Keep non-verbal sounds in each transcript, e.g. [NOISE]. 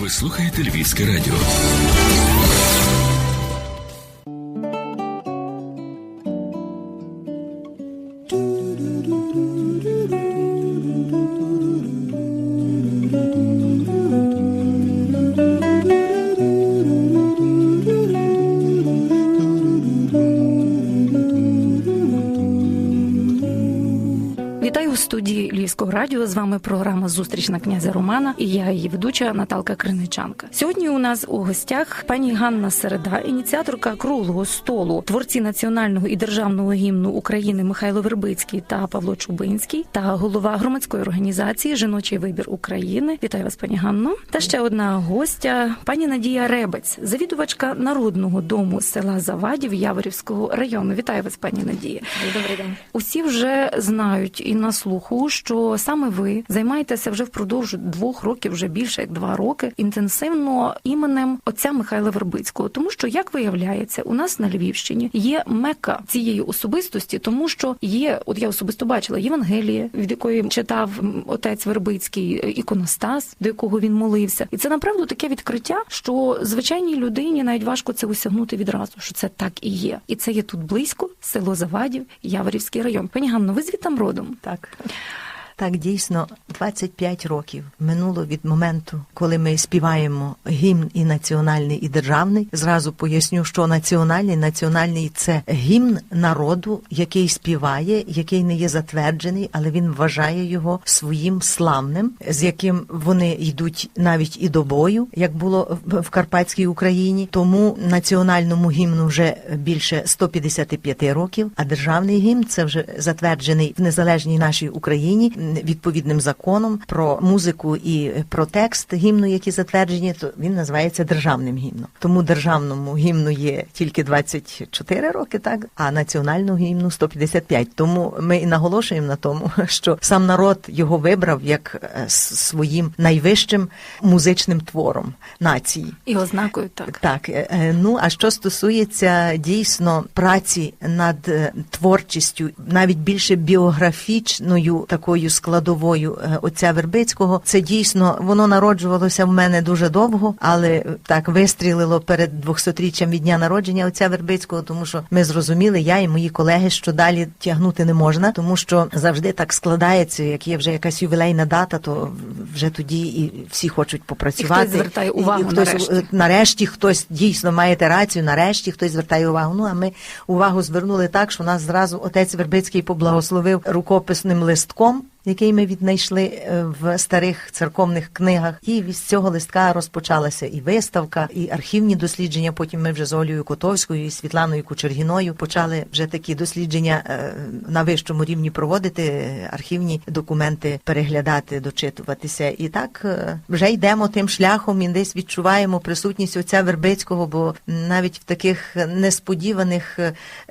Ви слухаєте Львівське радіо. Радіо. З вами програма Зустріч на князя Романа і я її ведуча Наталка Криничанка. Сьогодні у нас у гостях пані Ганна Середа, ініціаторка круглого столу, творці національного і державного гімну України Михайло Вербицький та Павло Чубинський, та голова громадської організації Жіночий вибір України. Вітаю вас, пані Ганно. Та ще одна гостя, пані Надія Ребець, завідувачка народного дому села Завадів Яворівського району. Вітаю вас, пані Надія. Добрий день. Усі вже знають і на слуху, що саме ви займаєтеся вже впродовж двох років, вже більше як два роки, інтенсивно іменем отця Михайла Вербицького. Тому що, як виявляється, у нас на Львівщині є мека цієї особистості, тому що є, от я особисто бачила Євангеліє, від якої читав отець Вербицький е, іконостас, до якого він молився, і це направду таке відкриття, що звичайній людині навіть важко це осягнути відразу, що це так і є, і це є тут близько, село Завадів, Яворівський район. Пані Ганно, ви звідтам родом? Так. Так, дійсно, 25 років минуло від моменту, коли ми співаємо гімн і національний, і державний. Зразу поясню, що національний національний це гімн народу, який співає, який не є затверджений, але він вважає його своїм славним, з яким вони йдуть навіть і до бою, як було в Карпатській Україні. Тому національному гімну вже більше 155 років. А державний гімн це вже затверджений в незалежній нашій Україні відповідним законом про музику і про текст гімну, які затверджені, то він називається державним гімном. Тому державному гімну є тільки 24 роки, так а національному гімну 155. Тому ми і наголошуємо на тому, [LAUGHS] що сам народ його вибрав як е, своїм найвищим музичним твором нації. І ознакою так. Так, е, е, ну а що стосується дійсно праці над е, творчістю, навіть більше біографічною такою складовою е, отця Вербицького, це дійсно воно народжувалося в мене дуже довго, але так вистрілило перед 200-річчям від дня народження отця Вербицького, тому що ми зрозуміли, я і мої колеги, що далі тягнути не можна, тому що завжди так складається, як є вже якась ювілейна дата, то вже тоді і всі хочуть попрацювати. І хтось звертає увагу хтось, нарешті. е, нарешті хтось дійсно маєте рацію, нарешті хтось звертає увагу. Ну а ми увагу звернули так, що нас зразу отець Вербицький поблагословив рукописним листком. Який ми віднайшли е, в старих церковних книгах, і з цього листка розпочалася і виставка, і архівні дослідження. Потім ми вже з Олею Котовською і Світланою Кучергіною почали вже такі дослідження е, на вищому рівні проводити, архівні документи переглядати, дочитуватися. І так е, вже йдемо тим шляхом і десь відчуваємо присутність отця Вербицького, бо навіть в таких несподіваних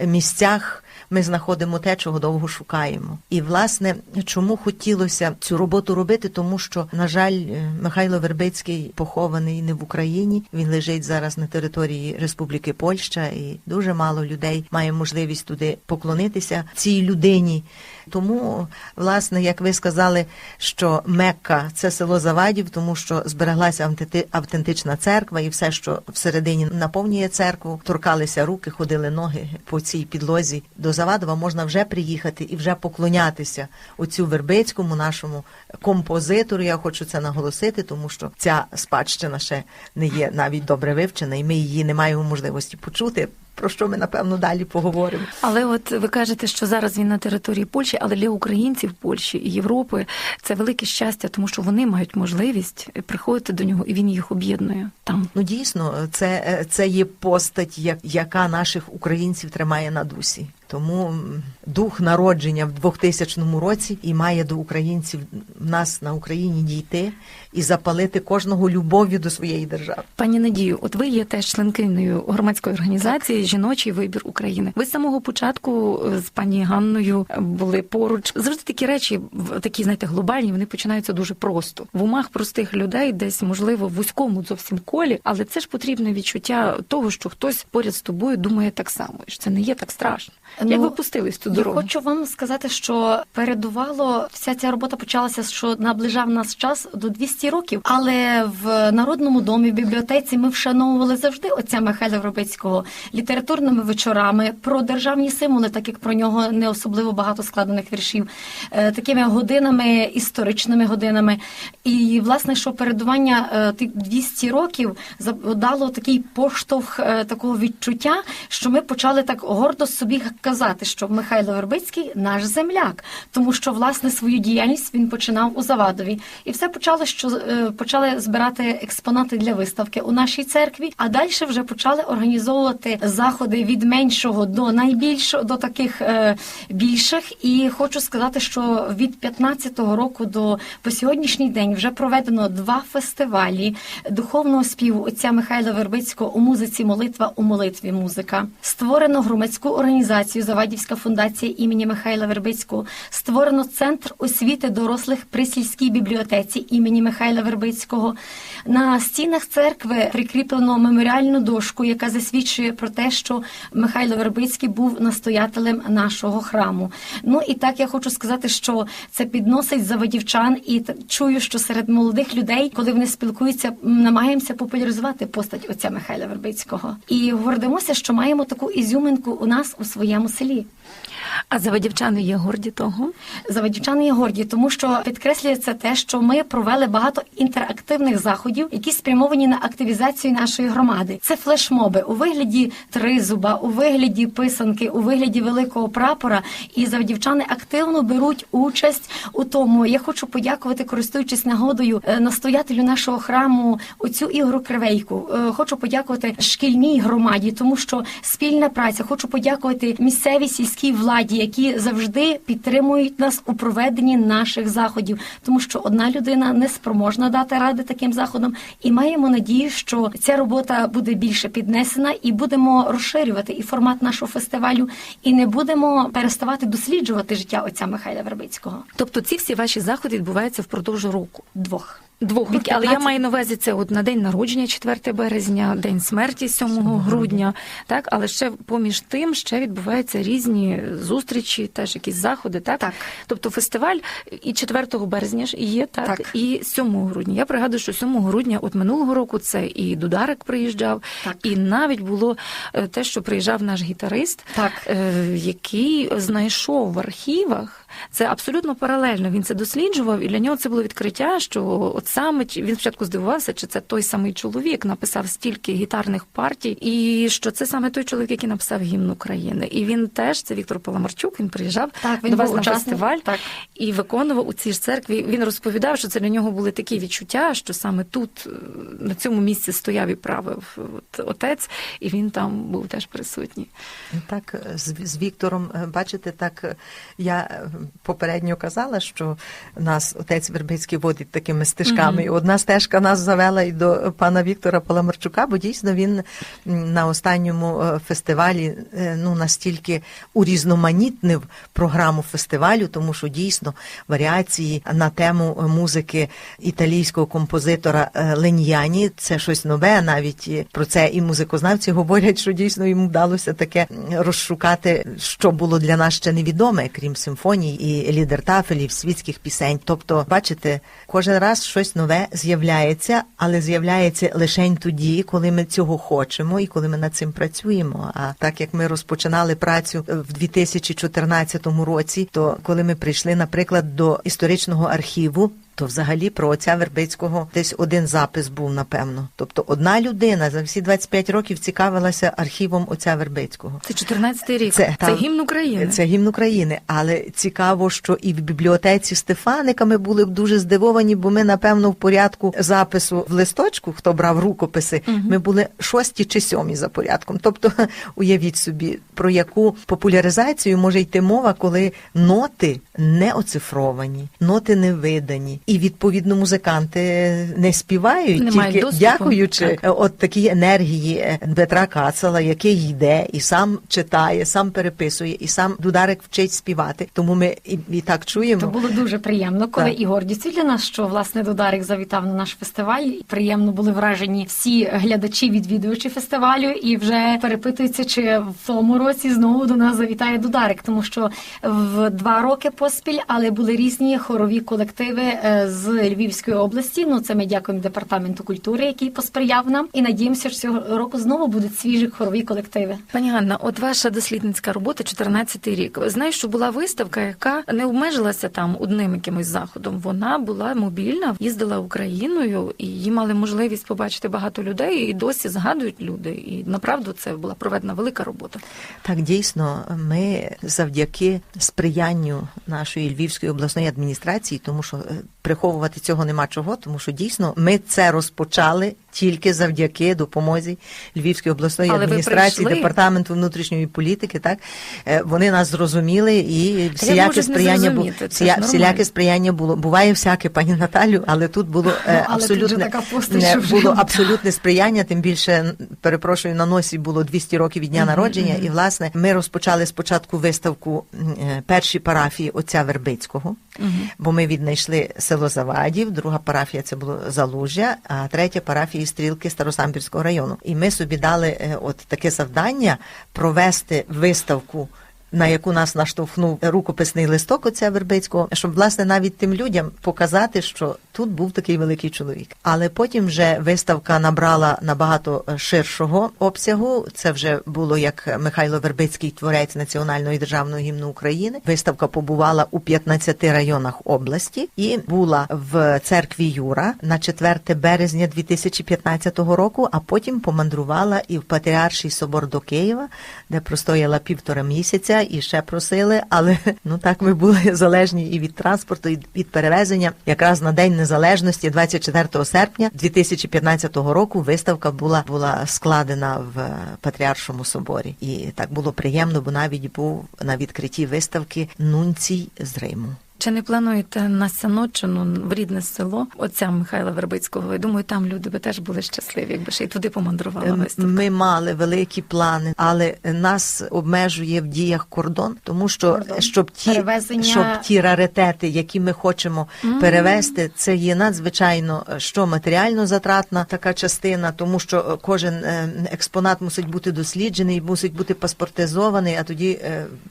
місцях. Ми знаходимо те, чого довго шукаємо. І власне, чому хотілося цю роботу робити? Тому що, на жаль, е, Михайло Вербицький похований не в Україні. Він лежить зараз на території Республіки Польща, і дуже мало людей має можливість туди поклонитися цій людині. Тому, власне, як ви сказали, що Мекка це село Завадів, тому що збереглася автенти- автентична церква, і все, що всередині наповнює церкву, торкалися руки, ходили ноги по цій підлозі. До Завадова можна вже приїхати і вже поклонятися оцю Вербицькому, нашому композитору. Я хочу це наголосити, тому що ця спадщина ще не є навіть добре вивчена, і ми її не маємо можливості почути. Про що ми напевно далі поговоримо? Але от ви кажете, що зараз він на території Польщі, але для українців Польщі і Європи це велике щастя, тому що вони мають можливість приходити до нього, і він їх об'єднує там. Ну дійсно, це, це є постать, яка наших українців тримає на дусі. Тому дух народження в 2000 році і має до українців нас на Україні дійти і запалити кожного любов'ю до своєї держави. Пані Надію, от ви є теж членкиною громадської організації жіночий вибір України. Ви з самого початку е, з пані Ганною були поруч. Завжди такі речі, такі знаєте, глобальні, вони починаються дуже просто в умах простих людей, десь можливо в вузькому зовсім колі, але це ж потрібне відчуття того, що хтось поряд з тобою думає так само, що це не є так страшно. Як Ну, ви пустились в цю Я дорогу? хочу вам сказати, що передувало вся ця робота почалася, що наближав нас час до 200 років. Але в народному домі, в бібліотеці, ми вшановували завжди отця Михайла Вробицького літературними вечорами про державні символи, так як про нього не особливо багато складених віршів, е, такими годинами, історичними годинами. І власне, що передування е, тих 200 років дало такий поштовх е, такого відчуття, що ми почали так гордо собі казати, що Михайло Вербицький наш земляк, тому що власне свою діяльність він починав у Завадові, і все почало, що е, почали збирати експонати для виставки у нашій церкві. А далі вже почали організовувати заходи від меншого до найбільшого, до таких е, більших. І хочу сказати, що від 15-го року до по сьогоднішній день вже проведено два фестивалі духовного співу отця Михайла Вербицького у музиці Молитва у молитві музика. Створено громадську організацію Завадівська фундація імені Михайла Вербицького. Створено центр освіти дорослих при сільській бібліотеці імені Михайла Вербицького. На стінах церкви прикріплено меморіальну дошку, яка засвідчує про те, що Михайло Вербицький був настоятелем нашого храму. Ну і так я хочу сказати, що це підносить заводівчан, і чую, що серед молодих людей, коли вони спілкуються, намагаємося популяризувати постать отця Михайла Вербицького. І гордимося, що маємо таку ізюминку у нас у своєму селі. А заводівчани є горді того. Заводівчани є горді, тому що підкреслюється те, що ми провели багато інтерактивних заходів, які спрямовані на активізацію нашої громади. Це флешмоби у вигляді тризуба, у вигляді писанки, у вигляді великого прапора. І заводівчани активно беруть участь у тому. Я хочу подякувати, користуючись нагодою, е, настоятелю нашого храму оцю Ігору Кривейку. Е, Хочу подякувати шкільній громаді, тому що спільна праця. Хочу подякувати місцевій сільській владі, які завжди підтримують нас у проведенні наших заходів, тому що одна людина не спроможна дати ради таким заходам, і маємо надію, що ця робота буде більше піднесена, і будемо розширювати і формат нашого фестивалю, і не будемо переставати досліджувати життя отця Михайла Вербицького. Тобто ці всі ваші заходи відбуваються впродовж року. Двох. Двох років. Але я маю на увазі це от на день народження, 4 березня, день смерті 7 грудня. Так, але ще поміж тим ще відбуваються різні зустрічі, теж якісь заходи. Так, Так. тобто фестиваль і 4 березня ж є, так, Так. і 7 грудня. Я пригадую, що 7 грудня, от минулого року, це і Дударик приїжджав, Так. і навіть було е, те, що приїжджав наш гітарист, Так. е, який знайшов в архівах. Це абсолютно паралельно. Він це досліджував, і для нього це було відкриття, що от саме він спочатку здивувався, чи це той самий чоловік написав стільки гітарних партій, і що це саме той чоловік, який написав гімн України. І він теж це Віктор Паламарчук. Він приїжджав Так, він до вас на учасник, фестиваль так. і виконував у цій ж церкві. Він розповідав, що це для нього були такі відчуття, що саме тут е, на цьому місці стояв і правив от, отець, і він там був теж присутній. Так, з, з Віктором, е, бачите, так е, я е, попередньо казала, що нас отець Вербицький водить такими стежками. І одна стежка нас завела і до пана Віктора Паламарчука, бо дійсно він на останньому е, фестивалі е, ну настільки урізноманітнив програму фестивалю, тому що дійсно варіації на тему музики італійського композитора е, Леньяні це щось нове. Навіть про це і музикознавці говорять, що дійсно йому вдалося таке розшукати, що було для нас ще невідоме, крім симфоній і лідер тафелів, світських пісень. Тобто, бачите, кожен раз щось нове з'являється, але з'являється лише тоді, коли ми цього хочемо і коли ми над цим працюємо. А так як ми розпочинали працю в 2014 році, то коли ми прийшли, наприклад, до історичного архіву. То взагалі про отця Вербицького десь один запис був, напевно. Тобто одна людина за всі 25 років цікавилася архівом отця Вербицького. Це 14-й рік. Це, Це, там- гімн України. Це гімн України. Але цікаво, що і в бібліотеці Стефаника ми були б дуже здивовані, бо ми, напевно, в порядку запису в листочку, хто брав рукописи, ми були шості чи сьомі за порядком. Тобто, [LAUGHS] уявіть собі, про яку популяризацію може йти мова, коли ноти не оцифровані, ноти не видані, І відповідно музиканти не співають, Не мають тільки доступу. дякуючи Так. е, от такій енергії е, Петра Кацала, який йде і сам читає, сам переписує, і сам Дударик вчить співати. Тому ми і, і так чуємо. То було дуже приємно, коли Так. і гордістю для нас, що власне Додарик завітав на наш фестиваль. Приємно були вражені всі глядачі, відвідувачі фестивалю, і вже перепитуються, чи в тому році знову до нас завітає Дударик, тому що в два роки поспіль, але були різні хорові колективи е, з Львівської області. Ну це ми дякуємо департаменту культури, який посприяв нам, і надіємося, що цього року знову будуть свіжі хорові колективи. Пані Ганна, от ваша дослідницька робота 14-й рік. Знаю, що була виставка, яка не обмежилася там одним якимось заходом. Вона була мобільна, їздила Україною, і її мали можливість побачити багато людей. І досі згадують люди. І направду це була проведена велика робота. Так, дійсно, ми завдяки сприянню нашої Львівської обласної адміністрації, тому що е, приховувати цього нема чого, тому що дійсно ми це розпочали тільки завдяки допомозі Львівської обласної Але адміністрації, департаменту внутрішньої політики. Так Е, вони нас зрозуміли і всіляке сприяння було всіля- всіляке сприяння було. Буває всяке, пані Наталю, але тут було е, Ну, але абсолютне така постать, не, було абсолютне сприяння. Тим більше перепрошую на носі було 200 років від дня народження. І власне ми розпочали спочатку виставку е, першій парафії отця Вербицького, бо ми віднайшли село Завадів. Друга парафія це було Залужжя, а третя парафія Стрілки Старосамбірського району. І ми собі дали е, от таке завдання провести виставку. На яку нас наштовхнув рукописний листок отця Вербицького, щоб власне навіть тим людям показати, що тут був такий великий чоловік. Але потім вже виставка набрала набагато е, ширшого обсягу. Це вже було як Михайло Вербицький, творець національного і державного гімну України. Виставка побувала у 15 районах області і була в церкві Юра на 4 березня 2015 року. А потім помандрувала і в Патріарший собор до Києва, де простояла півтора місяця, і ще просили. Але ну так ми були залежні і від транспорту, і від перевезення. Якраз на день незалежності, 24 серпня 2015 року, виставка була була складена в Патріаршому соборі, і так було приємно, бо навіть був на відкритті виставки нунцій з Риму. Чи не плануєте на Сяноччину в рідне село отця Михайла Вербицького? Я думаю, там люди би теж були щасливі, якби ще й туди помандрувала Ем. Ми мали великі плани, але нас обмежує в діях кордон, тому що Кордон. щоб ті Перевезення- щоб ті раритети, які ми хочемо перевезти, це є надзвичайно е, що матеріально затратна така частина, тому що е, кожен е, експонат мусить бути досліджений, мусить бути паспортизований, а тоді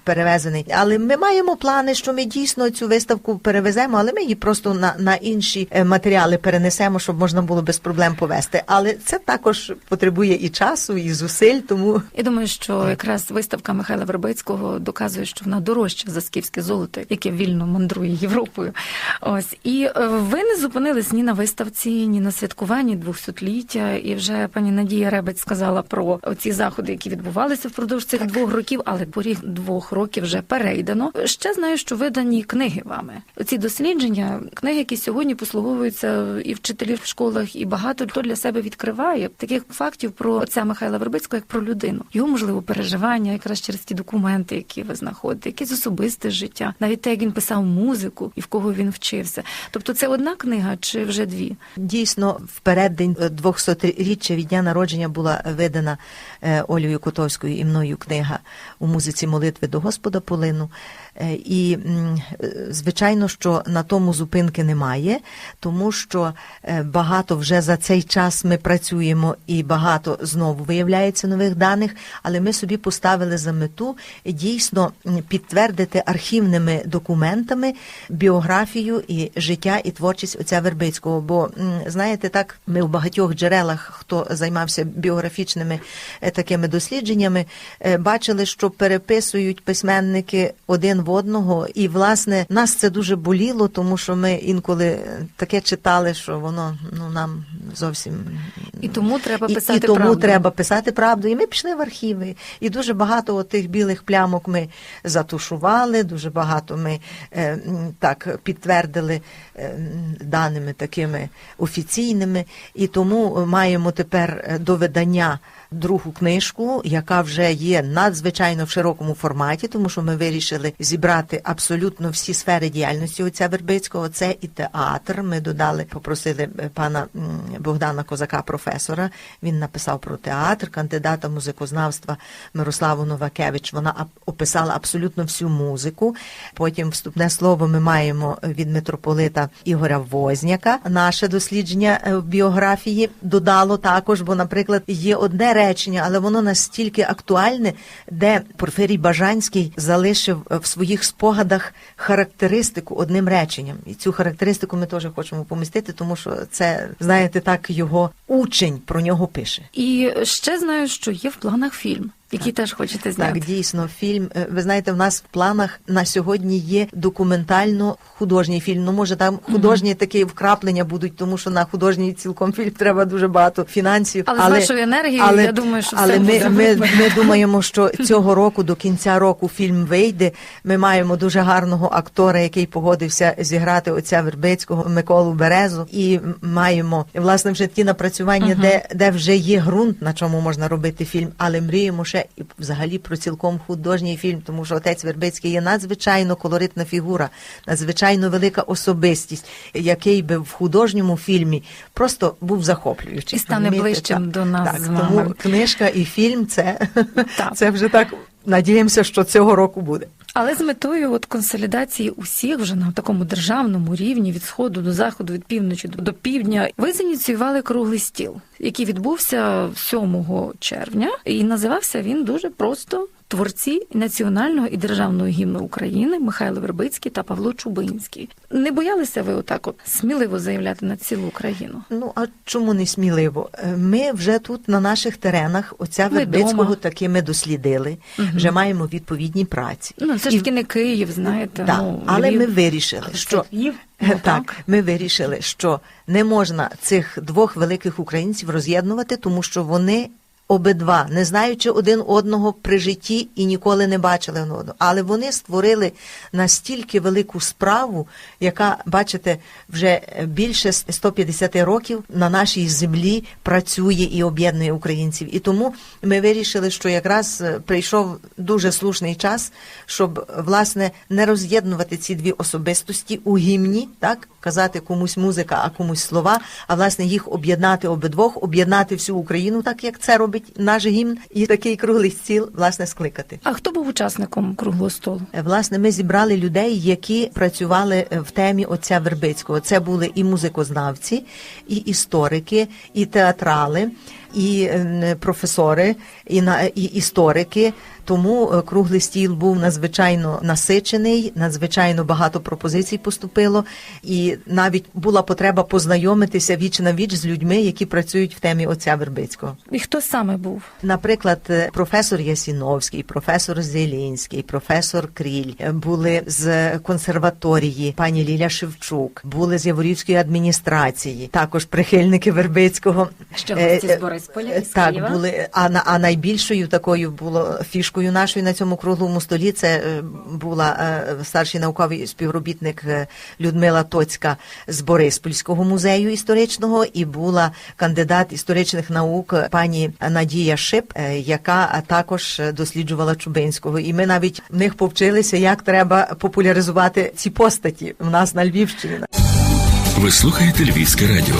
перевезений. Але ми маємо плани, що ми дійсно цю виставку перевеземо, але ми її просто на, на інші е, матеріали перенесемо, щоб можна було без проблем повезти. Але це також потребує і часу, і зусиль, тому Я думаю, що якраз виставка Михайла Вербицького доказує, що вона дорожча за скіфське золото, яке вільно мандрує Європою. Ось і е, ви не зупинились ні на виставці, ні на святкуванні двохсотліття. І вже пані Надія Ребець сказала про ці заходи, які відбувалися впродовж цих двох років, але поріг двох років вже перейдено. Ще знаю, що видані книги вами. Ці дослідження, книги, які сьогодні послуговуються і вчителів в школах, і багато хто для себе відкриває таких фактів про отця Михайла Вербицького як про людину. Його можливо переживання, якраз через ті документи, які ви знаходите, якесь особисте життя, навіть те, як він писав музику і в кого він вчився. Тобто, це одна книга чи вже дві? Дійсно, в переддень 200-річчя від дня народження була видана е, Олею Котовською і мною книга у музиці молитви до Господа Полину. Е, І звичайно, що на тому зупинки немає, тому що е, багато вже за цей час ми працюємо і багато знову виявляється нових даних, але ми собі поставили за мету дійсно підтвердити архівними документами біографію і життя і творчість отця Вербицького. Бо знаєте, так ми в багатьох джерелах, хто займався біографічними е, такими дослідженнями, е, бачили, що переписують письменники один в одного, і власне нас це дуже боліло, тому що ми інколи е, таке читали, що воно ну нам зовсім І тому треба писати і тому правду. треба писати правду. І ми пішли в архіви. І дуже багато тих білих плямок ми затушували, дуже багато ми е, так підтвердили е, даними такими офіційними. І тому маємо тепер е, до видання другу книжку, яка вже є надзвичайно в широкому форматі, тому що ми вирішили зібрати абсолютно всі сфери діяльності отця Вербицького. Це і театр. Ми додали, попросили е, пана Богдана Козака, професора. Він написав про театр, кандидата музикознавства Мирославу Новакевич. Вона описала абсолютно всю музику. Потім вступне слово ми маємо від митрополита Ігоря Возняка. Наше дослідження е, біографії додало також, бо, наприклад, є одне речення, але воно настільки актуальне, де Порфирій Бажанський залишив е, в своїх спогадах характеристику одним реченням. І цю характеристику ми теж хочемо помістити, тому що це, знаєте, так його учень про нього пише. І ще знаю, що є в планах фільм, який теж хочете зняти. Так, дійсно, фільм. е, Ви знаєте, в нас в планах на сьогодні є документально художній фільм. Ну, може, там художні такі вкраплення будуть, тому що на художній цілком фільм треба дуже багато фінансів. Але з вашою енергією, я думаю, що але все ми, буде. ми, ми думаємо, що [LAUGHS] цього року до кінця року фільм вийде. Ми маємо дуже гарного актора, який погодився зіграти отця Вербицького Миколу Березу, і маємо власне вже ті напрацювання, де, де вже є ґрунт, на чому можна робити фільм. Але мріємо ще і взагалі про цілком художній фільм, тому що отець Вербицький є надзвичайно колоритна фігура, надзвичайно велика особистість, який би в художньому фільмі просто був захоплюючий. І стане ближчим Так, до нас так, з вами. Тому книжка і фільм це, це вже так. Надіємося, що цього року буде. Але з метою от консолідації усіх вже на такому державному рівні від сходу до заходу, від півночі до, півдня, ви зініціювали круглий стіл, який відбувся 7 червня, і називався він дуже просто. Творці національного і державного гімну України Михайло Вербицький та Павло Чубинський. Не боялися ви отак от сміливо заявляти на цілу Україну? Ну а чому не сміливо? Е, Ми вже тут на наших теренах отця Ми Вербицького дома. таки ми дослідили, Мгм. вже маємо відповідні праці. Ну це ж таки не Київ, знаєте. Так, ну, але Львів. ми вирішили, що Львів, [LAUGHS] ну, так, ми вирішили, що не можна цих двох великих українців роз'єднувати, тому що вони. Обидва, не знаючи один одного при житті і ніколи не бачили одного. Але вони створили настільки велику справу, яка, бачите, вже більше 150 років на нашій землі працює і об'єднує українців. І тому ми вирішили, що якраз е, прийшов дуже слушний час, щоб власне не роз'єднувати ці дві особистості у гімні, так казати комусь музика, а комусь слова, а власне їх об'єднати обидвох, об'єднати всю Україну, так як це робить наш гімн, і такий круглий стіл власне скликати. А хто був учасником круглого столу? Е, Власне, ми зібрали людей, які працювали е, в темі отця Вербицького. Це були і музикознавці, і історики, і театрали, і професори, і на і історики. Тому е, круглий стіл був надзвичайно насичений, надзвичайно багато пропозицій поступило, і навіть була потреба познайомитися віч на віч з людьми, які працюють в темі отця Вербицького. І хто саме був? Наприклад, е, професор Ясіновський, професор Зелінський, професор Кріль е, були з консерваторії, пані Ліля Шевчук, були з Яворівської адміністрації, також прихильники Вербицького. Ще Е, гості е, з Борисполя, е, із Так, Києва. були. А, на- а найбільшою такою було фішкою нашої на цьому круглому столі. Це е, була е, старший науковий співробітник Людмила Тоцька з Бориспільського музею історичного, і була кандидат історичних наук пані Надія Шип, яка також досліджувала Чубинського. І ми навіть в них повчилися, як треба популяризувати ці постаті в нас на Львівщині. Ви слухаєте Львівське радіо.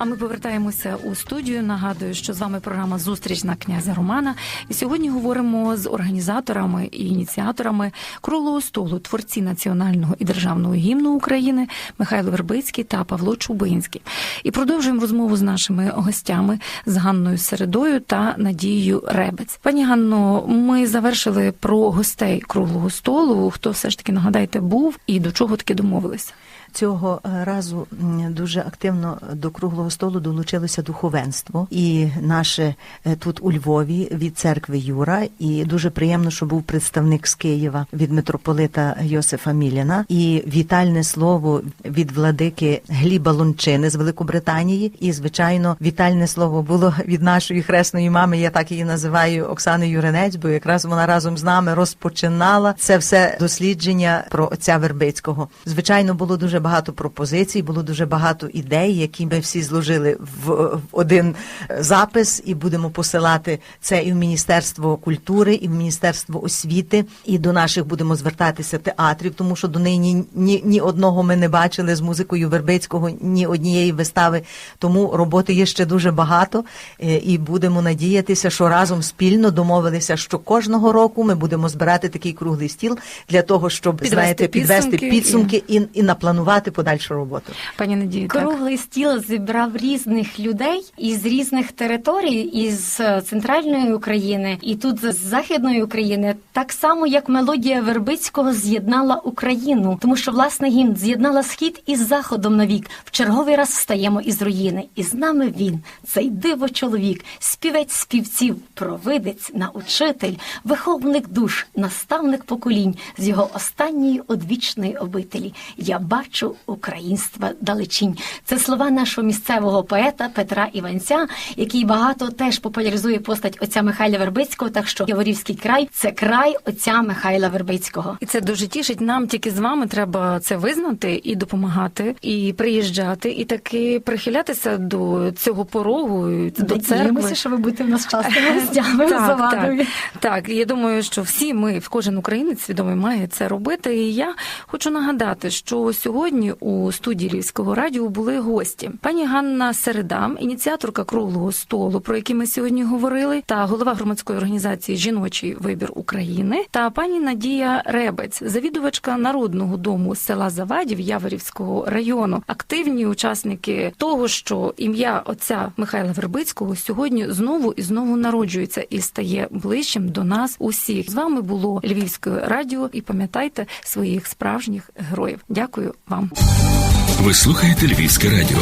А ми повертаємося у студію. Нагадую, що з вами програма Зустріч на князя Романа. І сьогодні говоримо з організаторами і ініціаторами круглого столу творці національного і державного гімну України Михайло Вербицький та Павло Чубинський. І продовжуємо розмову з нашими гостями з Ганною Середою та Надією Ребець. Пані Ганно, ми завершили про гостей круглого столу. Хто все ж таки нагадайте був і до чого таки домовилися? Цього е, разу дуже активно до круглого столу долучилося духовенство і наше е, тут у Львові від церкви Юра. І дуже приємно, що був представник з Києва від митрополита Йосифа Міліна. І вітальне слово від владики Гліба Лунчини з Великобританії. І звичайно, вітальне слово було від нашої хресної мами. Я так її називаю Оксани Юринець, бо якраз вона разом з нами розпочинала це все дослідження про отця Вербицького. Звичайно, було дуже дуже багато пропозицій, було дуже багато ідей, які ми всі зложили в, один запис, і будемо посилати це і в Міністерство культури, і в Міністерство освіти, і до наших будемо звертатися театрів, тому що до нині ні, ні одного ми не бачили з музикою Вербицького, ні однієї вистави. Тому роботи є ще дуже багато, е, і будемо надіятися, що разом спільно домовилися, що кожного року ми будемо збирати такий круглий стіл для того, щоб Підвести знаєте, підвести підсумки підсумки і, і напланувати подальшу роботу. Пані Надію, так. Круглий стіл зібрав різних людей із різних територій, із е, центральної України і тут з західної України, так само як мелодія Вербицького з'єднала Україну, тому що власне гімн з'єднала схід із заходом навік. В черговий раз встаємо із руїни, і з нами він, цей диво чоловік, співець співців, провидець, научитель, виховник душ, наставник поколінь з його останньої одвічної обителі. Я бачу українства далечінь. Це слова нашого місцевого поета Петра Іванця, який багато теж популяризує постать отця Михайла Вербицького. Так що Яворівський край це край отця Михайла Вербицького. І це дуже тішить. Нам тільки з вами треба це визнати і допомагати, і приїжджати, і таки прихилятися до цього порогу, до церкви. Що ви будете в нас частими гостями Завадові. так, я думаю, що всі ми, кожен українець свідомий має це робити. І я хочу нагадати, що сьогодні у студії Львівського радіо були гості. Пані Ганна Середа, ініціаторка круглого столу, про який ми сьогодні говорили, та голова громадської організації Жіночий вибір України, та пані Надія Ребець, завідувачка народного дому села Завадів Яворівського району, активні учасники того, що ім'я отця Михайла Вербицького сьогодні знову і знову народжується і стає ближчим до нас усіх. З вами було Львівське радіо, і пам'ятайте своїх справжніх героїв. Дякую вам. Ви слухаєте Львівське радіо.